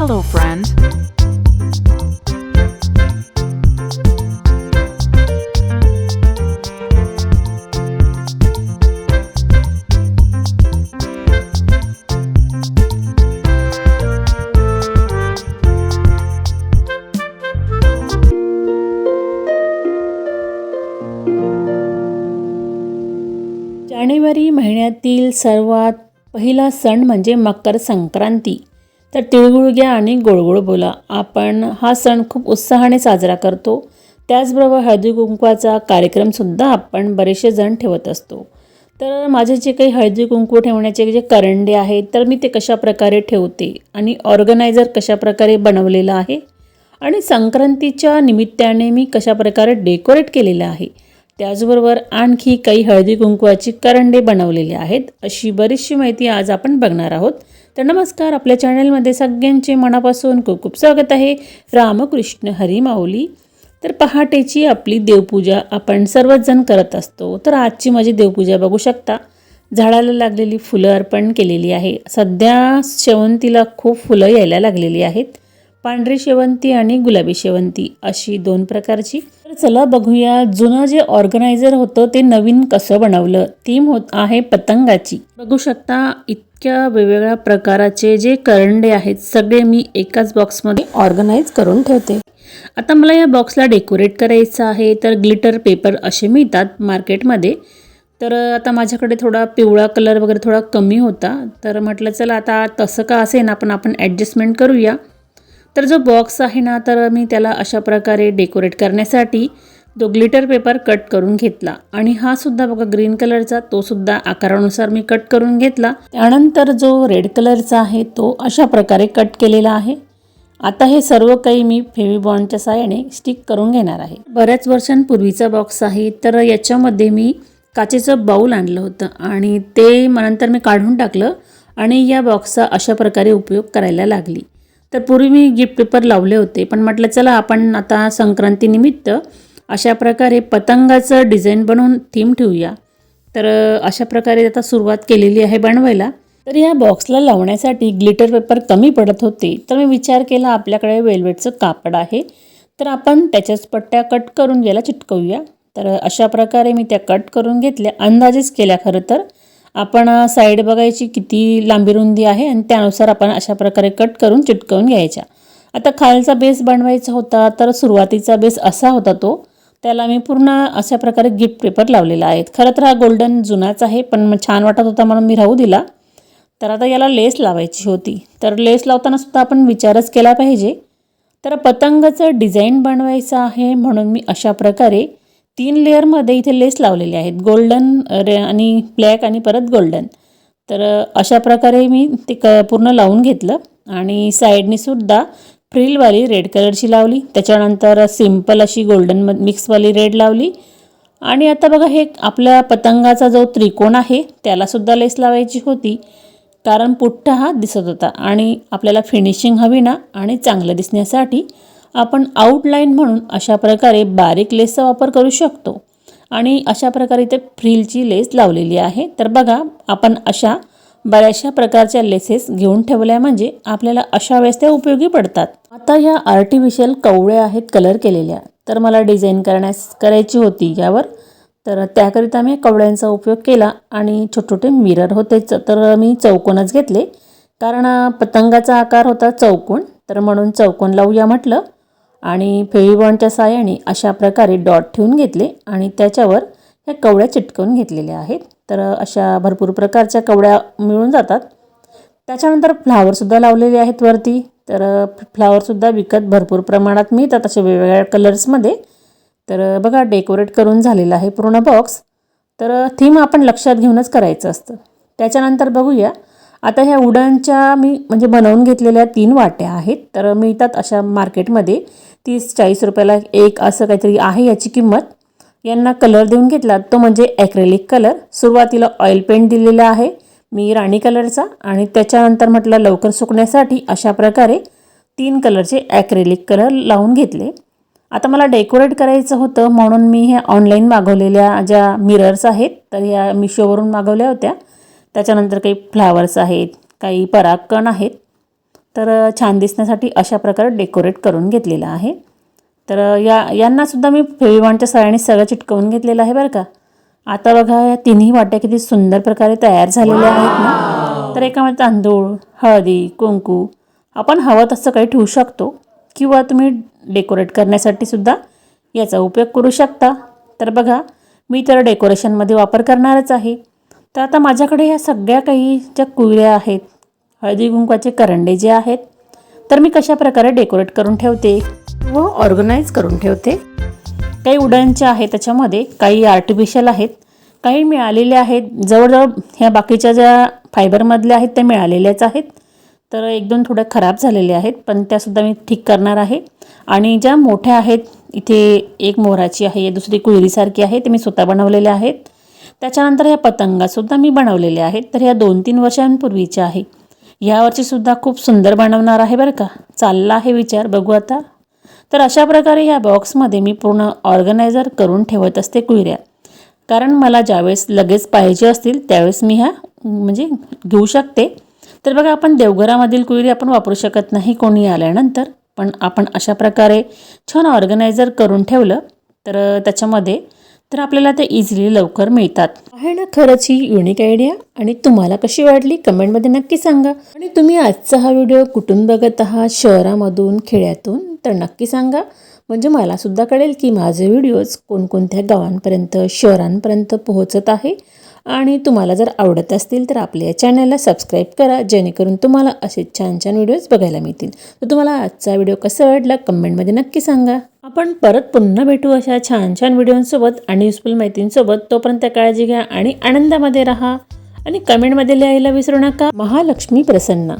Hello, friend. जानेवारी महिन्यातील सर्वात पहिला सण म्हणजे मकर संक्रांती तर तिळगुळ घ्या आणि गोळगोळ बोला. आपण हा सण खूप उत्साहाने साजरा करतो. त्याचबरोबर हळदी कुंकवाचा कार्यक्रमसुद्धा आपण बरेचसे जण ठेवत असतो. तर माझे जे काही हळदी कुंकू ठेवण्याचे जे करंडे आहेत तर मी ते कशाप्रकारे ठेवते आणि ऑर्गनायझर कशाप्रकारे बनवलेलं आहे आणि संक्रांतीच्या निमित्ताने मी कशाप्रकारे डेकोरेट केलेलं आहे त्याचबरोबर आणखी काही हळदी कुंकवाची करंडे बनवलेले आहेत अशी बरीचशी माहिती आज आपण बघणार आहोत. तर नमस्कार आपल्या चॅनलमध्ये सगळ्यांचे मनापासून खूप खूप स्वागत आहे. रामकृष्ण हरी माऊली. तर पहाटेची आपली देवपूजा आपण सर्वच जण करत असतो. तर आजची माझी देवपूजा बघू शकता. झाडाला लागलेली फुलं अर्पण केलेली आहे. सध्या शेवंतीला खूप फुलं यायला लागलेली आहेत. पांढरी शेवंती आणि गुलाबी शेवंती अशी दोन प्रकारची. तर चला बघूया जुनं जे ऑर्गनायझर होतं ते नवीन कसं बनवलं. थीम होत आहे पतंगाची. बघू शकता इतक्या वेगवेगळ्या प्रकाराचे जे करंडे आहेत सगळे मी एकाच बॉक्समध्ये ऑर्गनाईज करून ठेवते. आता मला या बॉक्सला डेकोरेट करायचं आहे तर ग्लिटर पेपर असे मिळतात मार्केटमध्ये तर आता माझ्याकडे थोडा पिवळा कलर वगैरे थोडा कमी होता. तर म्हटलं चला आता तसं का असेल ना आपण ॲडजस्टमेंट करूया. तर जो बॉक्स आहे ना तर मी त्याला अशा प्रकारे डेकोरेट करण्यासाठी तो ग्लिटर पेपर कट करून घेतला. आणि हा सुद्धा बघा ग्रीन कलरचा तो सुद्धा आकारानुसार मी कट करून घेतला. त्यानंतर जो रेड कलरचा आहे तो अशा प्रकारे कट केलेला आहे. आता हे सर्व काही मी फेविबॉन्डच्या साह्याने स्टिक करून घेणार आहे. बऱ्याच वर्षांपूर्वीचा बॉक्स आहे तर याच्यामध्ये मी काचेचं बाऊल आणलं होतं. आणि ते नंतर मी काढून टाकलं आणि या बॉक्सचा अशा प्रकारे उपयोग करायला लागली. तर पूर्वी मी गिफ्ट पेपर लावले होते. पण म्हटलं चला आपण आता संक्रांतीनिमित्त अशा प्रकारे पतंगाचं डिझाईन बनवून थीम ठेवूया. तर अशा प्रकारे आता सुरुवात केलेली आहे बनवायला. तर या बॉक्सला लावण्यासाठी ग्लिटर पेपर कमी पडत होते. तर मी विचार केला आपल्याकडे वेल्वेटचं कापड आहे. तर आपण त्याच्याच पट्ट्या कट करून याला चिटकवूया. तर अशा प्रकारे मी त्या कट करून घेतल्या. अंदाजेच केल्या खरं तर. आपण साईड बघायची किती लांबी रुंदी आहे आणि त्यानुसार आपण अशा प्रकारे कट करून चिटकवून घ्यायच्या. आता खालचा बेस बनवायचा होता तर सुरुवातीचा बेस असा होता तो. त्याला मी पूर्ण अशा प्रकारे गिफ्ट पेपर लावलेला आहे. खरं तर हा गोल्डन जुनाच आहे पण मग छान वाटत होता म्हणून मी राहू दिला. तर आता याला लेस लावायची होती. तर लेस लावताना सुद्धा आपण विचारच केला पाहिजे. तर पतंगाचं डिझाईन बनवायचं आहे म्हणून मी अशा प्रकारे तीन लेअरमध्ये इथे लेस लावलेले आहेत. गोल्डन रे आणि ब्लॅक आणि परत गोल्डन तर अशा प्रकारे मी ते क पूर्ण लावून घेतलं. आणि साईडनीसुद्धा फ्रिलवाली रेड कलरची लावली. त्याच्यानंतर सिंपल अशी गोल्डन म मिक्सवाली रेड लावली. आणि आता बघा हे आपल्या पतंगाचा जो त्रिकोण आहे त्यालासुद्धा लेस लावायची होती. कारण पुठ्ठा हा दिसत होता. आणि आपल्याला फिनिशिंग हवी ना आणि चांगलं दिसण्यासाठी आपण आउटलाईन म्हणून अशा प्रकारे बारीक लेसचा वापर करू शकतो. आणि अशा प्रकारे इथे फ्रिलची लेस लावलेली आहे. तर बघा आपण अशा बऱ्याचशा प्रकारच्या लेसेस घेऊन ठेवल्या म्हणजे आपल्याला अशा वेळेस त्या उपयोगी पडतात. आता ह्या आर्टिफिशियल कवळ्या आहेत कलर केलेल्या. तर मला डिझाईन करण्यास करायची होती यावर. तर त्याकरिता मी कवड्यांचा उपयोग केला आणि छोटे छोटे मिरर होतेच तर मी चौकोनच घेतले. कारण पतंगाचा आकार होता चौकोन. तर म्हणून चौकोन लावूया म्हटलं. आणि फेविबॉनच्या साहाय्याने अशा प्रकारे डॉट ठेवून घेतले आणि त्याच्यावर ह्या कवड्या चिटकवून घेतलेल्या आहेत. तर अशा भरपूर प्रकारच्या कवड्या मिळून जातात. त्याच्यानंतर फ्लावरसुद्धा लावलेले आहेत वरती. तर फ्लावरसुद्धा विकत भरपूर प्रमाणात मिळतात असे वेगवेगळ्या कलर्समध्ये. तर बघा डेकोरेट करून झालेलं आहे पूर्ण बॉक्स. तर थीम आपण लक्षात घेऊनच करायचं असतं. त्याच्यानंतर बघूया आता ह्या उडानच्या मी म्हणजे बनवून घेतलेल्या तीन वाट्या आहेत. तर मिळतात अशा मार्केटमध्ये तीस चाळीस रुपयाला एक असं काहीतरी आहे याची किंमत. यांना कलर देऊन घेतला. तो म्हणजे ॲक्रेलिक कलर. सुरुवातीला ऑइल पेंट दिलेला आहे. मी राणी कलरचा आणि त्याच्यानंतर म्हटलं लवकर सुकण्यासाठी अशा प्रकारे तीन कलरचे ॲक्रेलिक कलर लावून घेतले. आता मला डेकोरेट करायचं होतं म्हणून मी ह्या ऑनलाईन मागवलेल्या ज्या मिरर्स आहेत तर ह्या मिशोवरून मागवल्या होत्या. त्याच्यानंतर काही फ्लावर्स आहेत काही परागकण आहेत. तर छान दिसण्यासाठी अशा प्रकारे डेकोरेट करून घेतलेलं आहे. तर या यांनासुद्धा मी फेविवानच्या सहाय्याने सगळं चिटकवून घेतलेलं आहे बरं का. आता बघा या तिन्ही वाट्या किती सुंदर प्रकारे तयार झालेल्या आहेत ना. तर एकामध्ये तांदूळ हळदी कुंकू आपण हवं तसं काही ठेवू शकतो किंवा तुम्ही डेकोरेट करण्यासाठी सुद्धा याचा उपयोग करू शकता. तर बघा मी तर डेकोरेशनमध्ये वापर करणारच आहे. तर आता माझ्याकडे ह्या सगळ्या काही ज्या कुळ्या आहेत हळदी कुंकवाचे करंडे जे आहेत तर मी कशा प्रकारे डेकोरेट करून ठेवते व ऑर्गनाईज करून ठेवते. काही उडनचे आहेत त्याच्यामध्ये काही आर्टिफिशियल आहेत काही मिळालेले आहेत. जवळजवळ ह्या बाकीच्या ज्या फायबरमधल्या आहेत त्या मिळालेल्याच आहेत. तर एक दोन थोड्या खराब झालेल्या आहेत पण त्यासुद्धा मी ठीक करणार आहे. आणि ज्या मोठ्या आहेत इथे एक मोहराची आहे दुसरी कुळरीसारखी आहे ते मी स्वतः बनवलेल्या आहेत. त्याच्यानंतर ह्या पतंगासुद्धा मी बनवलेल्या आहेत. तर ह्या दोन तीन वर्षांपूर्वीच्या आहे. यावर्षीसुद्धा खूप सुंदर बनवणार आहे बरं का. चालला आहे विचार. बघू आता. तर अशा प्रकारे ह्या बॉक्समध्ये मी पूर्ण ऑर्गनायझर करून ठेवत असते कुयऱ्या. कारण मला ज्यावेळेस लगेच पाहिजे असतील त्यावेळेस मी ह्या म्हणजे घेऊ शकते. तर बघा आपण देवघरामधील कुयरी आपण वापरू शकत नाही कोणी आल्यानंतर. पण आपण अशा प्रकारे छान ऑर्गनायझर करून ठेवलं. तर त्याच्यामध्ये तर आपल्याला ते इझिली लवकर मिळतात. आहे ना खरंच ही युनिक आयडिया आणि तुम्हाला कशी वाटली? कमेंटमध्ये नक्की सांगा. आणि तुम्ही आजचा हा व्हिडिओ कुठून बघत आहात? शहरामधून खेड्यातून? तर नक्की सांगा. म्हणजे मला सुद्धा कळेल की माझे व्हिडिओज कोणकोणत्या गावांपर्यंत शहरांपर्यंत पोहोचत आहे. आणि तुम्हाला जर आवडत असतील तर आपल्या या चॅनलला सबस्क्राईब करा. जेणेकरून तुम्हाला असे छान छान व्हिडिओज बघायला मिळतील. तर तुम्हाला आजचा व्हिडिओ कसा वाटला? कमेंटमध्ये नक्की सांगा. आपण परत पुन्हा भेटू अशा छान छान व्हिडिओंसोबत आणि युजफुल माहितींसोबत. तोपर्यंत काळजी घ्या आणि आनंदामध्ये राहा आणि कमेंटमध्ये लिहायला विसरू नका. महालक्ष्मी प्रसन्न.